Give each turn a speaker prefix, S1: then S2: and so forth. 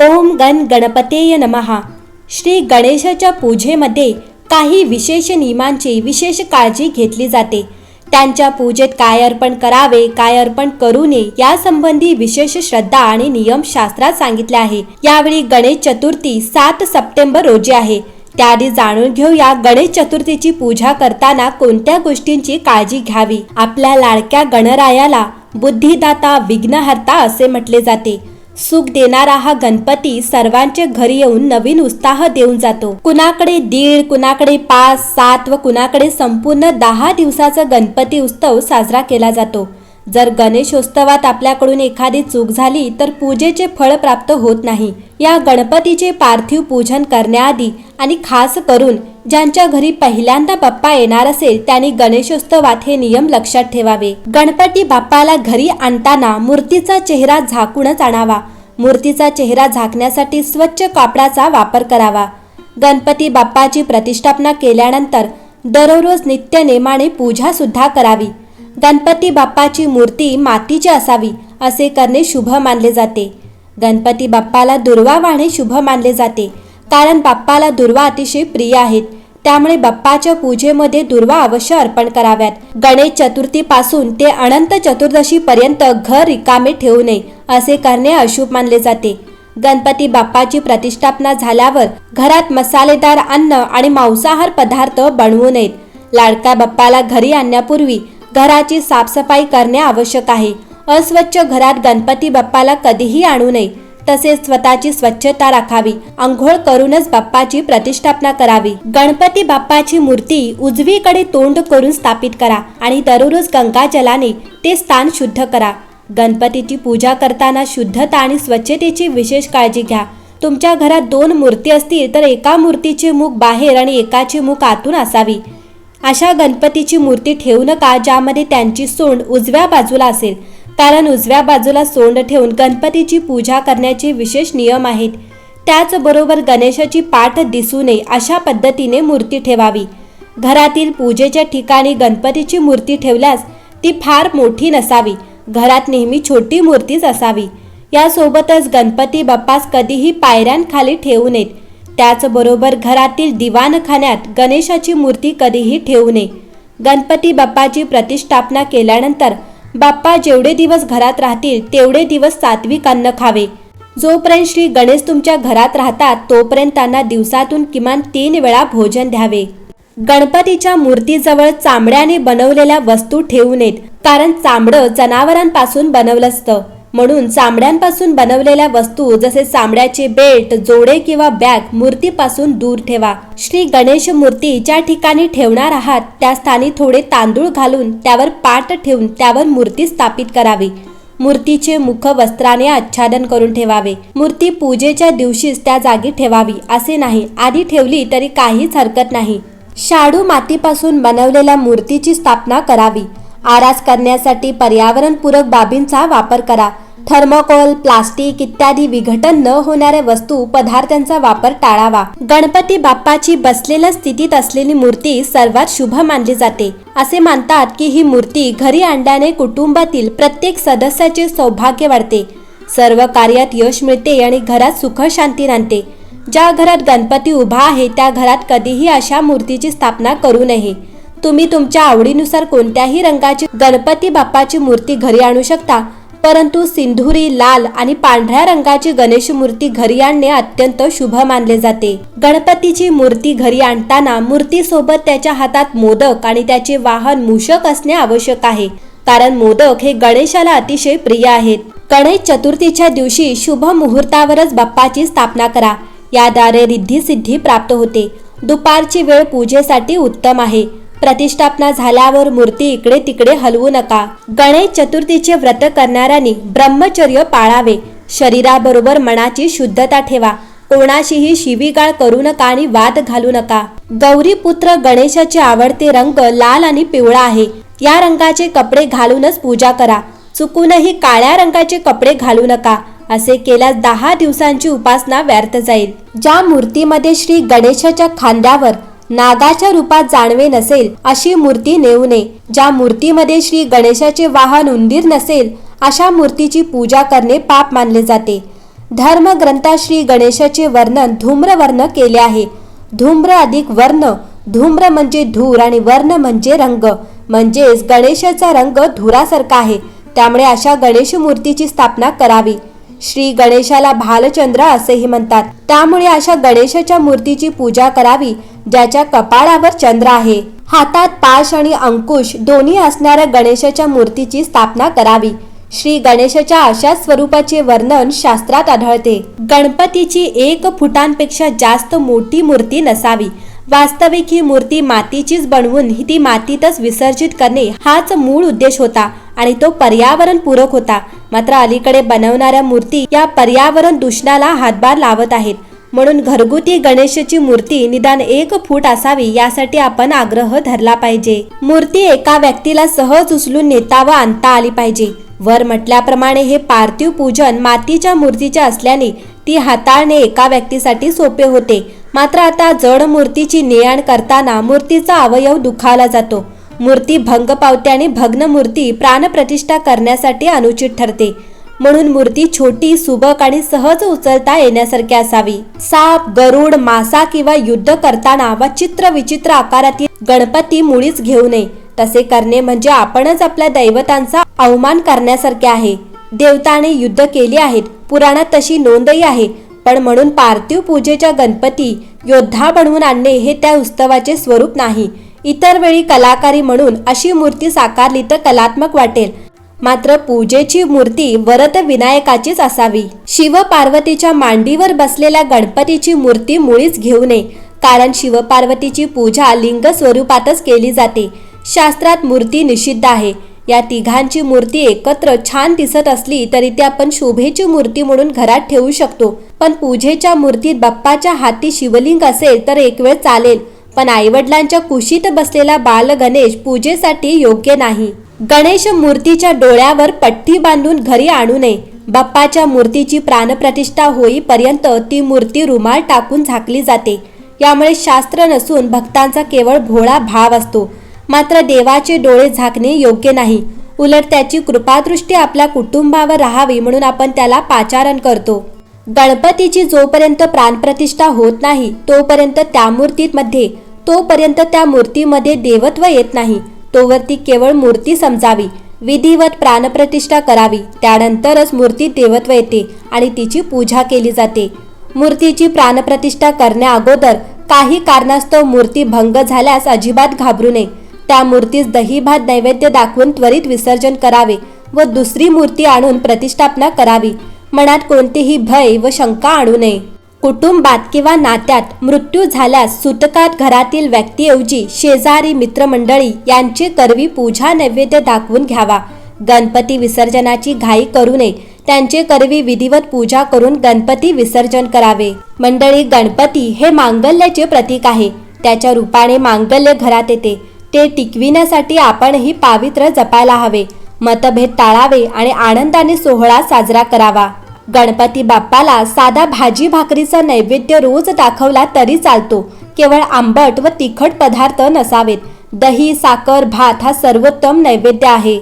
S1: ओम गण गणपतेय नमः. श्री गणेशाच्या पूजेमध्ये काही विशेष नियमांची विशेष काळजी घेतली जाते. त्यांच्या पूजेत काय अर्पण करावे काय अर्पण करू नये यासंबंधी विशेष श्रद्धा आणि नियम शास्त्रात सांगितले आहे. यावेळी गणेश चतुर्थी सात सप्टेंबर रोजी आहे. त्याआधी जाणून घेऊया गणेश चतुर्थीची पूजा करताना कोणत्या गोष्टींची काळजी घ्यावी? आपल्या लाडक्या गणरायाला बुद्धिदाता विघ्नहर्ता असे म्हटले जाते. सुख देणारा हा गणपती सर्वांचे घरी येऊन नवीन उत्साह देऊन जातो. कुणाकडे दीड कुणाकडे पाच सात व कुणाकडे संपूर्ण दहा दिवसाचा गणपती उत्सव साजरा केला जातो. जर गणेशोत्सवात आपल्याकडून एखादी चूक झाली तर पूजेचे फळ प्राप्त होत नाही. या गणपतीचे पार्थिव पूजन करण्याआधी आणि खास करून ज्यांच्या घरी पहिल्यांदा बाप्पा येणार असेल त्यांनी गणेशोत्सवात हे नियम लक्षात ठेवावे. गणपती बाप्पाला घरी आणताना मूर्तीचा चेहरा झाकूनच आणावा. मूर्तीचा चेहरा झाकण्यासाठी स्वच्छ कापडाचा वापर करावा. गणपती बाप्पाची प्रतिष्ठापना केल्यानंतर दररोज नित्य नेमाने पूजा सुद्धा करावी. गणपती बाप्पाची मूर्ती मातीची असावी असे करणे शुभ मानले जाते. गणपती बाप्पाला दुर्वा वाहणे शुभ मानले जाते. कारण बाप्पाला दुर्वा अतिशय प्रिय आहेत. त्यामुळे बाप्पाच्या पूजेमध्ये दुर्वा अवश्य अर्पण कराव्यात. गणेश चतुर्थीपासून ते अनंत चतुर्दशी पर्यंत घर रिकामे ठेवू नये असे करणे अशुभ मानले जाते. गणपती बाप्पाची प्रतिष्ठापना झाल्यावर घरात मसालेदार अन्न आणि मांसाहार पदार्थ बनवू नयेत. लाडका बाप्पाला घरी आणण्यापूर्वी घराची साफसफाई करणे आवश्यक आहे. अस्वच्छ घरात गणपती बाप्पाला कधीही आणू नये. तसेच स्वतःची स्वच्छता राखावी. आंघोळ करूनच बाप्पाची प्रतिष्ठापना करावी. गणपती बाप्पाची मूर्ती उजवीकडे तोंड करून स्थापित करा आणि दररोज गंगाजलाने ते स्थान शुद्ध करा. गणपतीची पूजा करताना शुद्धता आणि स्वच्छतेची विशेष काळजी घ्या. तुमच्या घरात दोन मूर्ती असतील तर एका मूर्तीचे मुख बाहेर आणि एकाची मुख आतून असावी. अशा गणपतीची मूर्ती ठेवू नका ज्यामध्ये त्यांची सोंड उजव्या बाजूला असेल. कारण उजव्या बाजूला सोंड ठेवून गणपतीची पूजा करण्याचे विशेष नियम आहेत. त्याचबरोबर गणेशाची पाठ दिसू नये अशा पद्धतीने मूर्ती ठेवावी. घरातील पूजेच्या ठिकाणी गणपतीची मूर्ती ठेवल्यास ती फार मोठी नसावी. घरात नेहमी छोटी मूर्तीच असावी. यासोबतच गणपती बाप्पास कधीही पायऱ्यांखाली ठेवू नयेत. त्याचबरोबर घरातील दिवाणखान्यात गणेशाची मूर्ती कधीही ठेवू नये. गणपती बाप्पाची प्रतिष्ठापना केल्यानंतर बाप्पा जेवढे दिवस घरात राहतील तेवढे दिवस सात्विक अन्न खावे. जोपर्यंत श्री गणेश तुमच्या घरात राहतात तोपर्यंत त्यांना दिवसातून किमान तीन वेळा भोजन द्यावे. गणपतीच्या मूर्तीजवळ चामड्याने बनवलेल्या वस्तू ठेवू नयेत कारण चामडं जनावरांपासून बनवलं असतं. म्हणून चामड्यांपासून बनवलेल्या वस्तू जसे चामड्याचे बेल्ट जोडे किंवा बॅग मूर्तीपासून दूर ठेवा. श्री गणेश मूर्ती ज्या ठिकाणी ठेवणार आहात त्या स्थानी थोडे तांदूळ घालून त्यावर पाट ठेवून त्यावर मूर्ती स्थापित करावी. मूर्तीचे मुख वस्त्राने आच्छादन करून ठेवावे. मूर्ती पूजेच्या दिवशीच त्या जागी ठेवावी असे नाही. आधी ठेवली तरी काहीच हरकत नाही. शाडू मातीपासून बनवलेल्या मूर्तीची स्थापना करावी. आरास करण्यासाठी पर्यावरणपूरक बाबींचा वापर करा. थर्मोकोल प्लास्टिक इत्यादी विघटन न होणाऱ्या वस्तू पदार्थांचा वापर टाळावा. गणपती बाप्पाची बसलेल्या स्थितीत असलेली मूर्ती सर्वात शुभ मानली जाते. असे मानतात की ही मूर्ती घरी आणल्याने कुटुंबातील प्रत्येक सदस्याचे सौभाग्य वाढते. सर्व कार्यात यश मिळते आणि घरात सुख शांती नांदते ज्या घरात गणपती उभा आहे त्या घरात कधीही अशा मूर्तीची स्थापना करू नये. तुम्ही तुमच्या आवडीनुसार कोणत्याही रंगाची गणपती बाप्पाची मूर्ती घरी आणू शकता. परंतु सिंधुरी लाल आणि पांढऱ्या रंगाची गणेश मूर्ती घरी आणणे अत्यंत शुभ मानले जाते. गणपतीची मूर्ती घरी आणताना मूर्तीसोबत त्याच्या हातात मोदक आणि त्याचे वाहन मूषक असणे आवश्यक आहे. कारण मोदक हे गणेशाला अतिशय प्रिय आहेत. गणेश चतुर्थीच्या दिवशी शुभ मुहूर्तावरच बाप्पाची स्थापना करा. याद्वारे रिद्धी सिद्धी प्राप्त होते. दुपारची वेळ पूजेसाठी उत्तम आहे. प्रतिष्ठापना झाल्यावर मूर्ती इकडे तिकडे हलवू नका. गणेश चतुर्थीचे व्रत करणाऱ्यांनी ब्रह्मचर्य पाळावे. शरीराबरोबर मनाची शुद्धता ठेवा. कोणाशीही शिवीगाळ करू नका आणि वाद घालू नका. गौरी पुत्र गणेशाचे आवडते रंग लाल आणि पिवळा आहे. या रंगाचे कपडे घालूनच पूजा करा. चुकूनही काळ्या रंगाचे कपडे घालू नका. असे केल्यास दहा दिवसांची उपासना व्यर्थ जाईल. ज्या मूर्तीमध्ये श्री गणेशाच्या खांद्यावर नागाच्या रूपात जाणवे नसेल अशी मूर्ती नेऊ नये. ज्या मूर्तीमध्ये श्री गणेशाचे वाहन उंदीर नसेल अशा मूर्तीची पूजा करणे पाप मानले जाते. धर्मग्रंथात श्री गणेशाचे वर्णन धूम्रवर्ण केले आहे. धूम्र अधिक वर्ण. धूम्र म्हणजे धूर आणि वर्ण म्हणजे रंग. म्हणजेच गणेशाचा रंग धुरासारखा आहे. त्यामुळे अशा गणेश मूर्तीची स्थापना करावी. श्री गणेशाला भालचंद्र असेही म्हणतात. त्यामुळे अशा गणेशाच्या मूर्तीची पूजा करावी ज्याच्या कपाळावर चंद्र आहे. हातात पाश आणि अंकुश दोन्ही असणाऱ्या गणेशाच्या मूर्तीची स्थापना करावी. श्री गणेशाच्या अशा स्वरूपाचे वर्णन शास्त्रात आढळते. गणपतीची एक फुटांपेक्षा जास्त मोठी मूर्ती नसावी. वास्तविक ही मूर्ती मातीचीच बनवून ही ती मातीतच विसर्जित करणे हाच मूळ उद्देश होता आणि तो पर्यावरण पूरक होता. मात्र अलीकडे बनवणाऱ्या मूर्ती या पर्यावरण दूषणाला हातभार लावत आहेत. म्हणून घरगुती गणेशाची मूर्ती निदान एक फूट असावी यासाठी आपण आग्रह धरला पाहिजे. मूर्ती एका व्यक्तीला सहज उचलून नेता व आणता आली पाहिजे. वर म्हटल्याप्रमाणे हे पार्थिव पूजन मातीच्या मूर्तीचे असल्याने ती हाताळणे एका व्यक्तीसाठी सोपे होते. मात्र आता जड मूर्तीची ने करताना मूर्तीचा अवयव दुखावला जातो. मूर्ती भंग पावते आणि भग्न मूर्ती प्राणप्रतिष्ठा करण्यासाठी अनुचित ठरते. म्हणून मूर्ती छोटी सुबक आणि सहज उचलता येण्यासारखी असावी. साप गरुड मासा किंवा युद्ध करताना वा चित्र विचित्र आकारातील गणपती मुळीच घेऊ नये. तसे करणे म्हणजे आपणच आपल्या दैवतांचा अवमान करण्यासारखे आहे. देवताने युद्ध केली आहेत. पुराणात तशी नोंदही आहे. पण म्हणून पार्थिव पूजेच्या गणपती योद्धा बनवून आणणे हे त्या उत्सवाचे स्वरूप नाही. इतर वेळी कलाकारी म्हणून अशी मूर्ती साकारली तर कलात्मक वाटेल. मात्र पूजेची मूर्ती वरद विनायकाचीच असावी. शिव पार्वतीच्या मांडीवर बसलेल्या गणपतीची मूर्ती मुळीच घेऊ नये कारण शिवपार्वतीची पूजा लिंग स्वरूपातच केली जाते. शास्त्रात मूर्ती निषिद्ध आहे. या तिघांची मूर्ती एकत्र छान दिसत असली तरी ती आपण शोभेची मूर्ती म्हणून घरात ठेवू शकतो. पण पूजेच्या मूर्तीत बाप्पाच्या हाती शिवलिंग असेल तर एक वेळ चालेल. पण आईवडिलांच्या कुशीत बसलेला बाल गणेश पूजेसाठी योग्य नाही. गणेश मूर्तीच्या डोळ्यावर पट्टी बांधून घरी आणू नये. बाप्पाच्या मूर्तीची प्राणप्रतिष्ठा होईपर्यंत ती मूर्ती रुमाल टाकून झाकली जाते. यामुळे शास्त्र नसून भक्तांचा केवळ भोळा भाव असतो. मात्र देवाचे डोळे झाकणे योग्य नाही. उलट त्याची कृपादृष्टी आपल्या कुटुंबावर राहावी म्हणून आपण त्याला पाचारण करतो. गणपतीची जोपर्यंत प्राणप्रतिष्ठा होत नाही तोपर्यंत त्या मूर्तीमध्ये तोपर्यंत त्या मूर्तीमध्ये देवत्व येत नाही. तोवर ती केवळ मूर्ती समजावी विधिवत प्राणप्रतिष्ठा करावी त्यानंतरच मूर्ती देवत्व येते आणि तिची पूजा केली जाते. मूर्तीची प्राणप्रतिष्ठा करण्या अगोदर काही कारणास्तव मूर्ती भंग झाल्यास अजिबात घाबरू नये. त्या मूर्तीस दही भात नैवेद्य दाखवून त्वरित विसर्जन करावे व दुसरी मूर्ती आणून प्रतिष्ठापना करावी. मनात कोणतीही भय व शंका आणू नये. कुटुंबात किंवा नात्यात मृत्यू झाल्यास सुतकात घरातील व्यक्तीऐवजी शेजारी मित्रमंडळी यांची करवी पूजा नैवेद्य दाखवून घ्यावा. गणपती विसर्जनाची घाई करू नये. त्यांचे करवी विधिवत पूजा करून गणपती विसर्जन करावे. मंडळी गणपती हे मांगल्याचे प्रतीक आहे. त्याच्या रूपाने मांगल्य घरात येते. ते टिकविण्यासाठी आपणही पावित्र्य जपायला हवे. मतभेद टाळावे आणि आनंदाने सोहळा साजरा करावा. गणपती बाप्पाला साधा भाजी भाकरीचा नैवेद्य रोज दाखवला तरी चालतो. केवळ आंबट व तिखट पदार्थ नसावेत. दही साखर भात हा सर्वोत्तम नैवेद्य आहे.